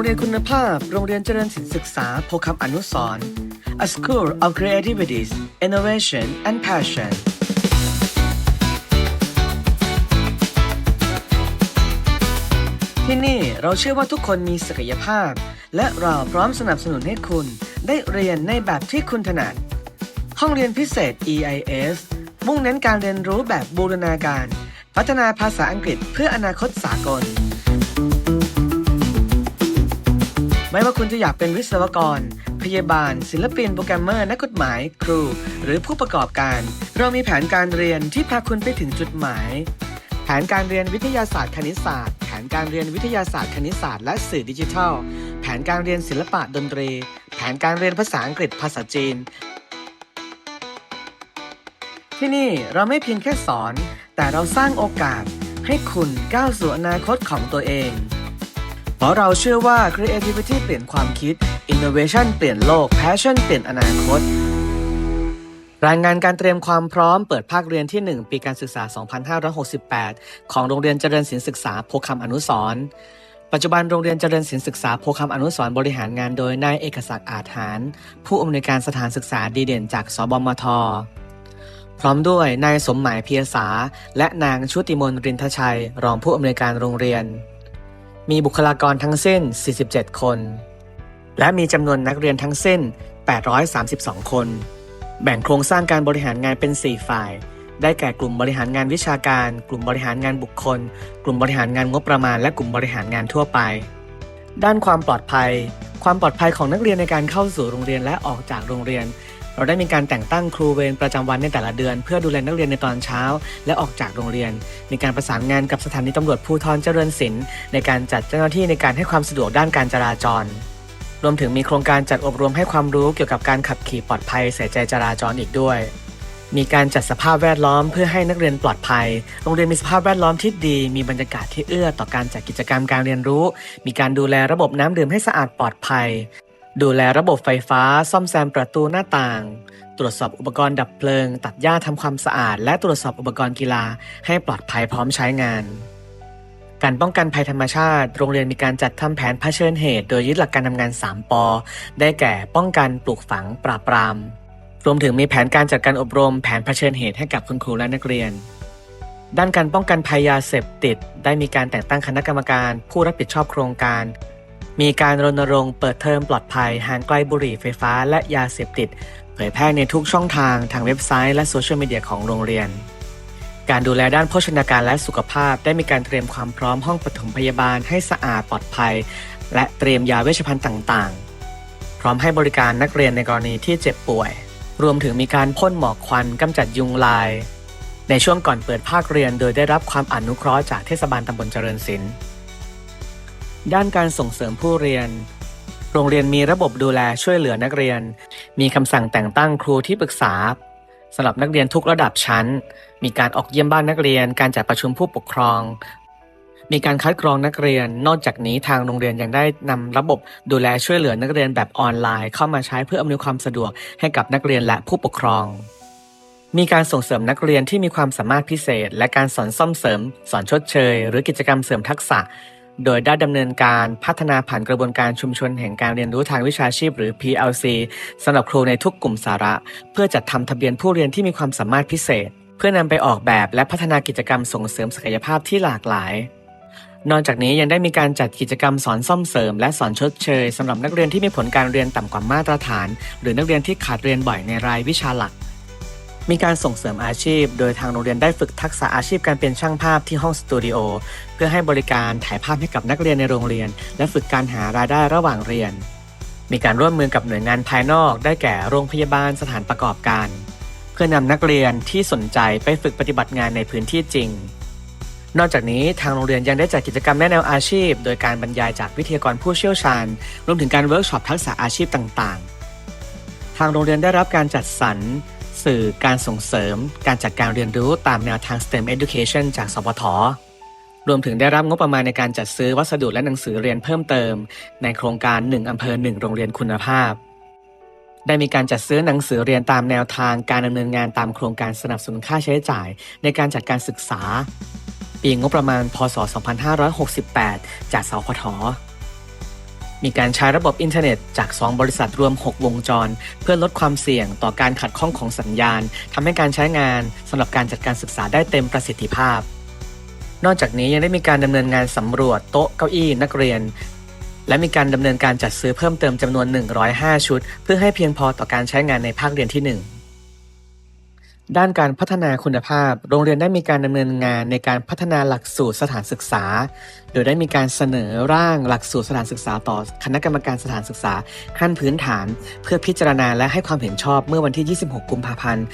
รงเรียนคุณภาพ โรงเรียนเจริญศิลศึกษาโพคำอนุสร์ A School of Creativity Innovation and Passion ที่นี่เราเชื่อว่าทุกคนมีศักยภาพ และเราพร้อมสนับสนุนให้คุณได้เรียนในแบบที่คุณถนัด ห้องเรียนพิเศษ EIS มุ่งเน้นการเรียนรู้แบบบูรณาการ พัฒนาภาษาอังกฤษเพื่ออนาคตสากล ไม่ว่าคุณจะอยากเป็นวิศวกร พยาบาล ศิลปิน โปรแกรมเมอร์ นักกฎหมาย ครู หรือผู้ประกอบการ เรามีแผนการเรียนที่พาคุณไปถึงจุดหมาย แผนการเรียนวิทยาศาสตร์คณิตศาสตร์ แผนการเรียนวิทยาศาสตร์คณิตศาสตร์และสื่อดิจิทัล แผนการเรียนศิลปะดนตรี แผนการเรียนภาษาอังกฤษภาษาจีน ที่นี่เราไม่เพียงแค่สอน แต่เราสร้างโอกาสให้คุณก้าวสู่อนาคตของตัวเอง เพราะเราเชื่อว่า creativity เปลี่ยนความคิด innovation เปลี่ยนโลก passion เปลี่ยนอนาคตรายงานการเตรียมความพร้อมเปิดภาคเรียนที่ 1 ปีการศึกษา 2568 ของโรงเรียนเจริญศิลป์ศึกษาโพคำอนุสรปัจจุบันโรงเรียนเจริญศิลป์ศึกษาโพคำอนุสรบริหารงานโดยนายเอกศักดิ์อาจหารผู้อำนวยการสถานศึกษาดีเด่นจากสบมท พร้อมด้วยนายสมหมายเพียสาและนางชุติมนรินทชัย รองผู้อำนวยการโรงเรียน มีบุคลากรทั้งสิ้น 47 คน และมีจำนวนนักเรียนทั้งสิ้น 832 คน แบ่งโครงสร้างการบริหารงานเป็น 4 ฝ่าย ได้แก่กลุ่มบริหารงานวิชาการ กลุ่มบริหารงานบุคคล กลุ่มบริหารงานงบประมาณ และกลุ่มบริหารงานทั่วไป ด้านความปลอดภัย ความปลอดภัยของนักเรียนในการเข้าสู่โรงเรียนและออกจากโรงเรียน เราได้มีการแต่งตั้งครูเวรประจำวันในแต่ละเดือน เพื่อดูแลนักเรียนในตอนเช้า และออกจากโรงเรียน มีการประสานงานกับสถานีตำรวจภูธรเจริญศิลป์ในการจัดเจ้าหน้าที่ในการให้ความสะดวกด้านการจราจร รวมถึงมีโครงการจัดอบรมให้ความรู้เกี่ยวกับการขับขี่ปลอดภัยใส่ใจจราจรอีกด้วยมีการจัดสภาพแวดล้อมเพื่อให้นักเรียนปลอดภัย โรงเรียนมีสภาพแวดล้อมที่ดี มีบรรยากาศที่เอื้อต่อการจัดกิจกรรมการเรียนรู้ มีการดูแลระบบน้ำดื่มให้สะอาดปลอดภัย ดูแลระบบไฟฟ้าซ่อมแซมประตูหน้าต่าง ตรวจสอบอุปกรณ์ดับเพลิง ตัดหญ้าทำความสะอาด และตรวจสอบอุปกรณ์กีฬาให้ปลอดภัยพร้อมใช้งาน การป้องกันภัยธรรมชาติ โรงเรียนมีการจัดทำแผนเผชิญเหตุ โดยยึดหลักการทำงาน 3ปอได้แก่ป้องกันปลูกฝังปราบปราม รวมถึงมีแผนการจัดการอบรม แผนเผชิญเหตุให้กับคุณครูและนักเรียนด้านการป้องกันภัยยาเสพติด ได้มีการแต่งตั้งคณะกรรมการ ผู้รับผิดชอบโครงการ มีการรณรงค์เปิดเทอมปลอดภัยห่างไกลบุหรี่ไฟฟ้าและยาเสพติด เผยแพร่ในทุกช่องทางทางเว็บไซต์และโซเชียลมีเดียของโรงเรียน การดูแลด้านโภชนาการและสุขภาพ ได้มีการเตรียมความพร้อมห้องปฐมพยาบาลให้สะอาดปลอดภัย และเตรียมยาเวชภัณฑ์ต่างๆ พร้อมให้บริการนักเรียนในกรณีที่เจ็บป่วย รวมถึงมีการพ่นหมอกควันกำจัดยุงลาย ในช่วงก่อนเปิดภาคเรียนโดยได้รับความอนุเคราะห์จากเทศบาลตำบลเจริญศิลป์ ด้านการส่งเสริมผู้เรียน โรงเรียนมีระบบดูแลช่วยเหลือนักเรียน มีคำสั่งแต่งตั้งครูที่ปรึกษาสำหรับนักเรียนทุกระดับชั้น มีการออกเยี่ยมบ้านนักเรียน การจัดประชุมผู้ปกครอง มีการคัดกรองนักเรียน นอกจากนี้ทางโรงเรียนยังได้นำระบบดูแลช่วยเหลือนักเรียนแบบออนไลน์ เข้ามาใช้เพื่ออำนวยความสะดวกให้กับนักเรียนและผู้ปกครอง มีการส่งเสริมนักเรียนที่มีความสามารถพิเศษ และการสอนซ่อมเสริม สอนชดเชย หรือกิจกรรมเสริมทักษะ โดยได้ดำเนินการพัฒนาผ่านกระบวนการชุมชนแห่งการเรียนรู้ทางวิชาชีพ หรือ PLC สำหรับครูในทุกกลุ่มสาระ เพื่อจัดทำทะเบียนผู้เรียนที่มีความสามารถพิเศษ เพื่อนำไปออกแบบและพัฒนากิจกรรมส่งเสริมศักยภาพที่หลากหลาย นอกจากนี้ยังได้มีการจัดกิจกรรมสอนซ่อมเสริม และสอนชดเชยสำหรับนักเรียนที่มีผลการเรียนต่ำกว่ามาตรฐาน หรือนักเรียนที่ขาดเรียนบ่อยในรายวิชาหลัก มีการส่งเสริมอาชีพ โดยทางโรงเรียนได้ฝึกทักษะอาชีพการเป็นช่างภาพที่ห้องสตูดิโอเพื่อให้บริการถ่ายภาพให้กับนักเรียนในโรงเรียน และฝึกการหารายได้ระหว่างเรียน มีการร่วมมือกับหน่วยงานภายนอก ได้แก่โรงพยาบาลสถานประกอบการ เพื่อนำนักเรียนที่สนใจไปฝึกปฏิบัติงานในพื้นที่จริง นอกจากนี้ทางโรงเรียนยังได้จัดกิจกรรมแนะแนวอาชีพ โดยการบรรยายจากวิทยากรผู้เชี่ยวชาญ รวมถึงการเวิร์กช็อปทักษะอาชีพต่าง ๆ ทางโรงเรียนได้รับการจัดสรร สื่อการส่งเสริม การจัดการเรียนรู้ตามแนวทาง STEM Education จากสพทรวมถึงได้รับงบประมาณในการจัดซื้อวัสดุและหนังสือเรียนเพิ่มเติม ในโครงการ 1อำเภอ 1 โรงเรียนคุณภาพ ได้มีการจัดซื้อหนังสือเรียนตามแนวทางการดำเนินงานตามโครงการสนับสนุนค่าใช้จ่าย ในการจัดการศึกษา ปีงบประมาณ พศ 2568 จากสพท มีการใช้ระบบอินเทอร์เน็ตจาก 2 บริษัทรวม 6 วงจร เพื่อลดความเสี่ยงต่อการขัดข้องของสัญญาณทำให้การใช้งานสำหรับการจัดการศึกษาได้เต็มประสิทธิภาพ นอกจากนี้ยังได้มีการดำเนินงานสำรวจโต๊ะเก้าอี้นักเรียน และมีการดำเนินการจัดซื้อเพิ่มเติมจำนวน 105 ชุด เพื่อให้เพียงพอต่อการใช้งานในภาคเรียนที่ 1 ด้านการพัฒนาคุณภาพ โรงเรียนได้มีการดำเนินงานในการพัฒนาหลักสูตรสถานศึกษา โดยได้มีการเสนอร่างหลักสูตรสถานศึกษาต่อคณะกรรมการสถานศึกษาขั้นพื้นฐาน เพื่อพิจารณาและให้ความเห็นชอบเมื่อวันที่ 26 กุมภาพันธ์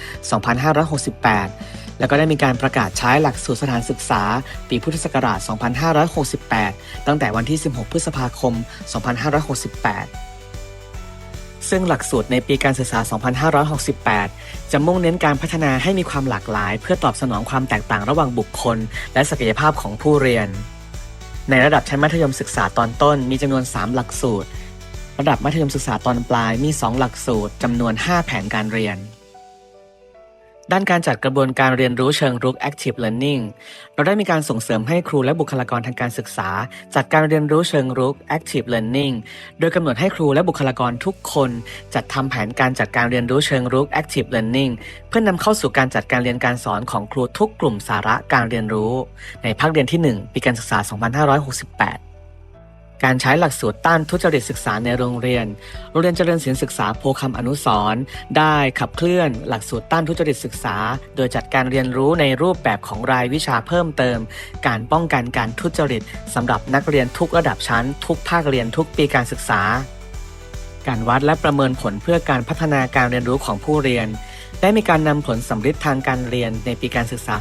2568 แล้วก็ได้มีการประกาศใช้หลักสูตรสถานศึกษา ปีพุทธศักราช 2568 ตั้งแต่วันที่ 16 พฤษภาคม 2568 ซึ่งหลักสูตรในปีการศึกษา 2568 จะมุ่งเน้นการพัฒนาให้มีความหลากหลาย เพื่อตอบสนองความแตกต่างระหว่างบุคคล และศักยภาพของผู้เรียน ในระดับชั้นมัธยมศึกษาตอนต้น มีจำนวน 3 หลักสูตร ระดับมัธยมศึกษาตอนปลายมี 2 หลักสูตรจำนวน 5 แผนการเรียน ด้านการจัดกระบวนการเรียนรู้เชิงรุก Active Learning เราได้มีการส่งเสริมให้ครูและบุคลากรทางการศึกษา จัดการเรียนรู้เชิงรุก Active Learning โดยกำหนดให้ครูและบุคลากรทุกคน จัดทำแผนการจัดการเรียนรู้เชิงรุก Active Learning เพื่อนำเข้าสู่การจัดการเรียนการสอนของครูทุกกลุ่มสาระการเรียนรู้ ในภาคเรียนที่ 1 ปีการศึกษา 2568 การใช้หลักสูตรต้านทุจริตศึกษาในโรงเรียน โรงเรียนเจริญศิลป์ศึกษาโพคำอนุสรได้ขับเคลื่อนหลักสูตรต้านทุจริตศึกษา โดยจัดการเรียนรู้ในรูปแบบของรายวิชาเพิ่มเติม การป้องกันการทุจริตสำหรับนักเรียนทุกระดับชั้น ทุกภาคเรียนทุกปีการศึกษา การวัดและประเมินผลเพื่อการพัฒนาการเรียนรู้ของผู้เรียน ได้มีการนำผลสำฤทธิ์ทางการเรียนในปีการศึกษา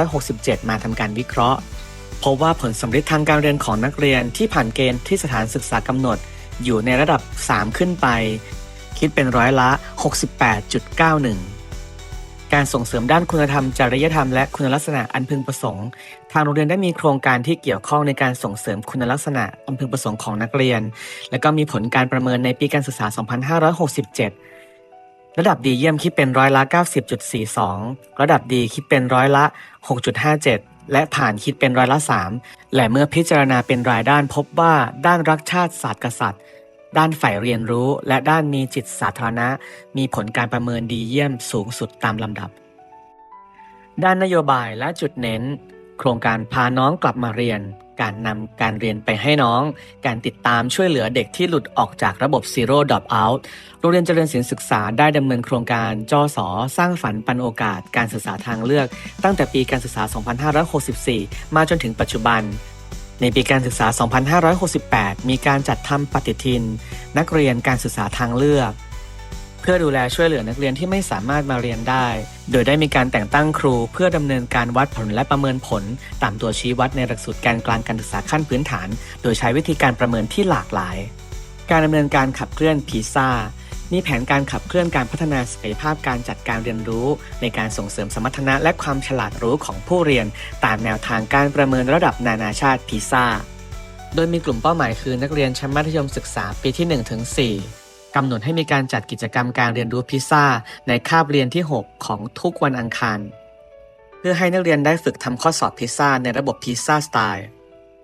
2567 มาทำการวิเคราะห์ พบว่าผลสำฤทธิ์ทางการเรียนของนักเรียนที่ผ่านเกณฑ์ที่สถานศึกษากำหนด อยู่ในระดับ 3 ขึ้นไป คิดเป็นร้อยละ 68.91 การส่งเสริมด้านคุณธรรมจริยธรรมและคุณลักษณะอันพึงประสงค์ ทางโรงเรียนได้มีโครงการที่เกี่ยวข้องในการส่งเสริมคุณลักษณะอันพึงประสงค์ของนักเรียน และก็มีผลการประเมินในปีการศึกษา 2567ระดับดีเยี่ยมคิดเป็นร้อยละ 90.42 ระดับดีคิดเป็นร้อยละ 6.57 และผ่านคิดเป็นร้อยละ 3 และเมื่อพิจารณาเป็นรายด้านพบว่าด้านรักชาติศาสตร์กษัตริย์ ด้านฝ่ายเรียนรู้และด้านมีจิตสาธารณะ มีผลการประเมินดีเยี่ยมสูงสุดตามลำดับ ด้านนโยบายและจุดเน้น โครงการพาน้องกลับมาเรียน การนำการเรียนไปให้น้อง การติดตามช่วยเหลือเด็กที่หลุดออกจากระบบ Zero Drop Out โรงเรียนเจริญศิลป์ศึกษาได้ดำเนินโครงการจอสอสร้างฝันปันโอกาสการศึกษาทางเลือก ตั้งแต่ปีการศึกษา 2564 มาจนถึงปัจจุบันในปีการศึกษา 2568 มีการจัดทำปฏิทิน นักเรียนการศึกษาทางเลือก เพื่อดูแลช่วยเหลือนักเรียนที่ไม่สามารถมาเรียนได้ โดยได้มีการแต่งตั้งครูเพื่อดำเนินการวัดผลและประเมินผล ตามตัวชี้วัดในหลักสูตรการกลางการศึกษาขั้นพื้นฐาน โดยใช้วิธีการประเมินที่หลากหลาย การดำเนินการขับเคลื่อนพีซ่ามีแผนการขับเคลื่อนการพัฒนาศักยภาพการจัดการเรียนรู้ ในการส่งเสริมสมรรถนะและความฉลาดรู้ของผู้เรียน ตามแนวทางการประเมินระดับนานาชาติพีซ่าโดยมีกลุ่มเป้าหมายคือนักเรียนชั้นมัธยมศึกษาปีที่1ถึง4 กำหนดให้มีการจัดกิจกรรมการเรียนรู้พิซซ่า ในคาบเรียนที่ 6 ของทุกวันอังคาร เพื่อให้นักเรียนได้ฝึกทำข้อสอบพิซซ่าในระบบพิซซ่าสไตล์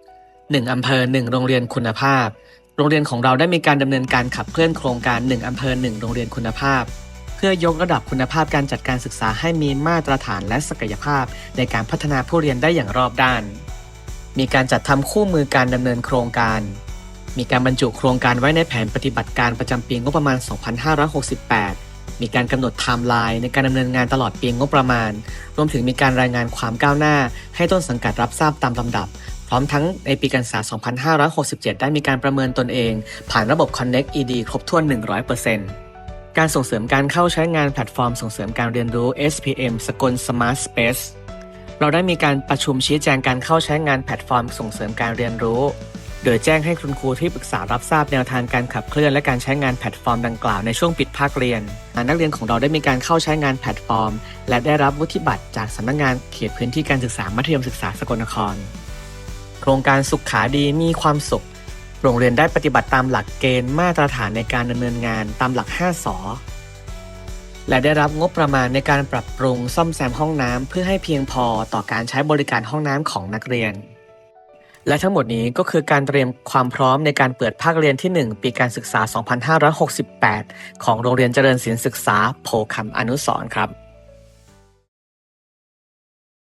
1อำเภอ1โรงเรียนคุณภาพ โรงเรียนของเราได้มีการดำเนินการขับเคลื่อนโครงการ1อำเภอ1โรงเรียนคุณภาพ เพื่อยกระดับคุณภาพการจัดการศึกษาให้มีมาตรฐานและศักยภาพ ในการพัฒนาผู้เรียนได้อย่างรอบด้าน มีการจัดทำคู่มือการดำเนินโครงการ มีการบรรจุโครงการไว้ในแผนปฏิบัติการประจำปีงบประมาณ 2568 มีการกำหนดไทม์ไลน์ในการดำเนินงานตลอดปีงบประมาณ รวมถึงมีการรายงานความก้าวหน้า ให้ต้นสังกัดรับทราบตามลำดับ พร้อมทั้งในปีการศึกษา 2567 ได้มีการประเมินตนเอง ผ่านระบบ Connect ED ครบถ้วน 100%การส่งเสริมการเข้าใช้งานแพลตฟอร์มส่งเสริมการเรียนรู้ SPM สกล Smart Space เราได้มีการประชุมชี้แจงการเข้าใช้งานแพลตฟอร์มส่งเสริมการเรียนรู้ โดยแจ้งให้คุณครูที่ปรึกษารับทราบแนวทางการขับเคลื่อนและการใช้งานแพลตฟอร์มดังกล่าวในช่วงปิดภาคเรียน นักเรียนของเราได้มีการเข้าใช้งานแพลตฟอร์ม และได้รับวุฒิบัตรจากสำนักงานเขตพื้นที่การศึกษามัธยมศึกษาสกลนคร โครงการสุขขาดีมีความสุข โรงเรียนได้ปฏิบัติตามหลักเกณฑ์มาตรฐานในการดำเนินงานตามหลัก 5สอและได้รับงบประมาณในการปรับปรุงซ่อมแซมห้องน้ำเพื่อให้เพียงพอต่อการใช้บริการห้องน้ำของนักเรียน และทั้งหมดนี้ก็คือการเตรียมความพร้อมในการเปิดภาคเรียนที่ 1 ปีการศึกษา 2568 ของโรงเรียนเจริญศิลป์ศึกษาโพคำอนุสร์ครับ